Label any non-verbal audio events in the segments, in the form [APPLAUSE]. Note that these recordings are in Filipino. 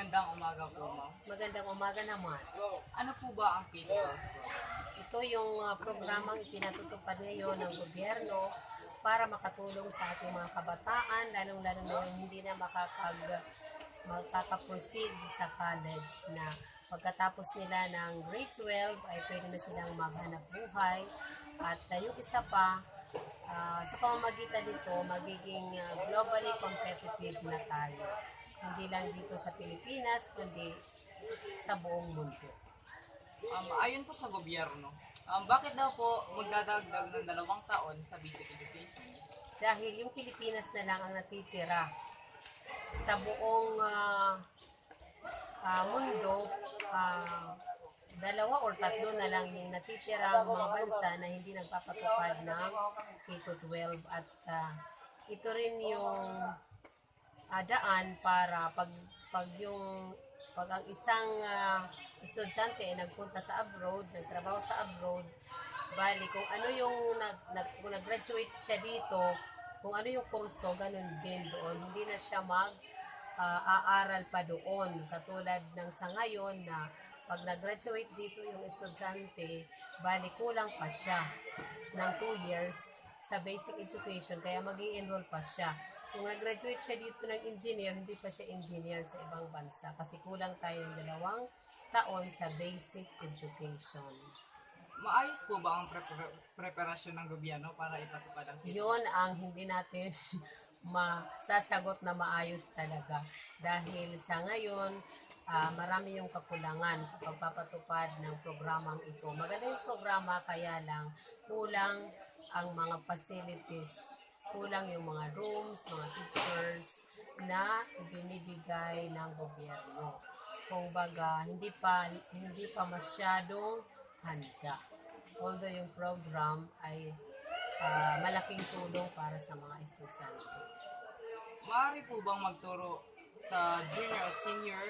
Magandang umaga po, ma'am. Magandang umaga naman. Ano po ba ang PTOS? Ito yung uh, programang ipinatutupad ngayon ng gobyerno para makatulong sa ating mga kabataan, lalong-lalo na yung hindi na makakag magkakaproceed sa college na pagkatapos nila ng grade 12 ay pwede na silang maghanap buhay at uh, yung isa pa ah, sa pamamagitan nito magiging globally competitive na tayo hindi lang dito sa Pilipinas kundi sa buong mundo. Um, ayon po sa gobyerno, um, bakit daw po magdadagdag ng dalawang taon sa basic education? dahil yung Pilipinas na lang ang natitira sa buong ah, ah, mundo, ah, dalawa or tatlo na lang yung natitirang mga bansa na hindi nagpapatupad ng K-12 at ah, ito rin yung ah, daan para pag pag yung pag ang isang ah, estudyante ay nagpunta sa abroad, nagtrabaho sa abroad, bali kung ano yung nag, nag kung nag-graduate siya dito, kung ano yung kurso, ganun din doon. Hindi na siya mag ah, aaral pa doon. Katulad ng sa ngayon na pag nag-graduate dito yung estudyante, bali kulang pa siya ng 2 years sa basic education, kaya mag enroll pa siya. Kung nag-graduate siya dito ng engineer, hindi pa siya engineer sa ibang bansa kasi kulang tayo ng dalawang taon sa basic education. Maayos po ba ang prepar- preparasyon ng gobyerno para ipatupad ang PTOS? Yun ang hindi natin [LAUGHS] masasagot na maayos talaga. Dahil sa ngayon, ah, marami yung kakulangan sa pagpapatupad ng programang ito. Maganda yung programa, kaya lang kulang ang mga facilities kulang yung mga rooms, mga teachers na ibinibigay ng gobyerno. Kung baga, hindi pa hindi pa masyadong handa. Although yung program ay ah, malaking tulong para sa mga estudyante. Maaari po bang magturo sa junior at senior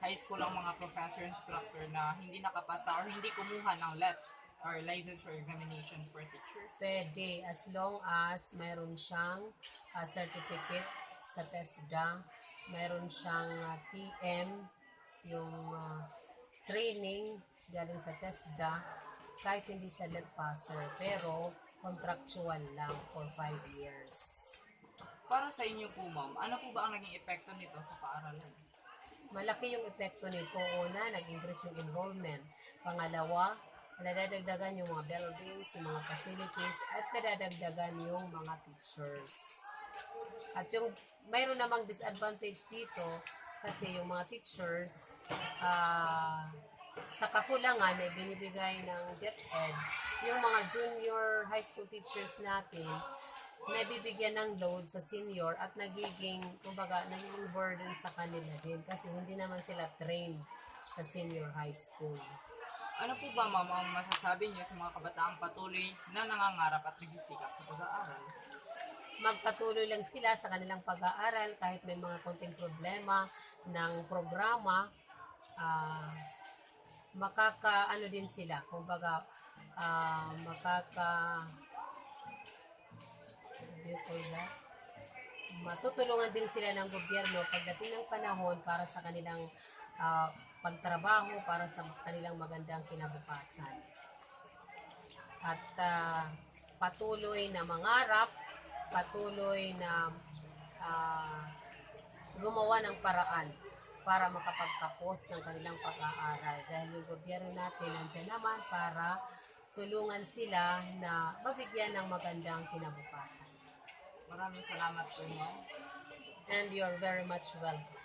high school ang mga professor instructor na hindi nakapasa or hindi kumuha ng LET or licensure examination for teachers? Pwede, as long as mayroon siyang ah, certificate sa TESDA, mayroon siyang ah, TM, yung ah, training galing sa TESDA, kahit hindi siya let passer, pero contractual lang for 5 years. Para sa inyo po, ma'am, ano po ba ang naging epekto nito sa paaralan? Malaki yung epekto nito. Una, nag-increase yung enrollment. Pangalawa, nadadagdagan yung mga buildings, yung mga facilities, at nadadagdagan yung mga teachers. At yung mayroon namang disadvantage dito kasi yung mga teachers ah, sa kakulangan na binibigay ng DepEd, yung mga junior high school teachers natin, nabibigyan ng load sa senior at nagiging, kumbaga, nagiging burden sa kanila din kasi hindi naman sila trained sa senior high school. Ano po ba, ma'am, ang masasabi niyo sa mga kabataang patuloy na nangangarap at nagsisikap sa pag-aaral? magpatuloy lang sila sa kanilang pag-aaral kahit may mga konting problema ng programa ah makaka ano din sila kumbaga ah makaka you call that? matutulungan din sila ng gobyerno pagdating ng panahon para sa kanilang ah, pagtrabaho para sa kanilang magandang kinabukasan at ah, patuloy na mangarap patuloy na ah, gumawa ng paraan para makapagtapos ng kanilang pag-aaral. Dahil yung gobyerno natin nandiyan naman para tulungan sila na mabigyan ng magandang kinabukasan. Maraming salamat po, ma'am. And you're very much welcome.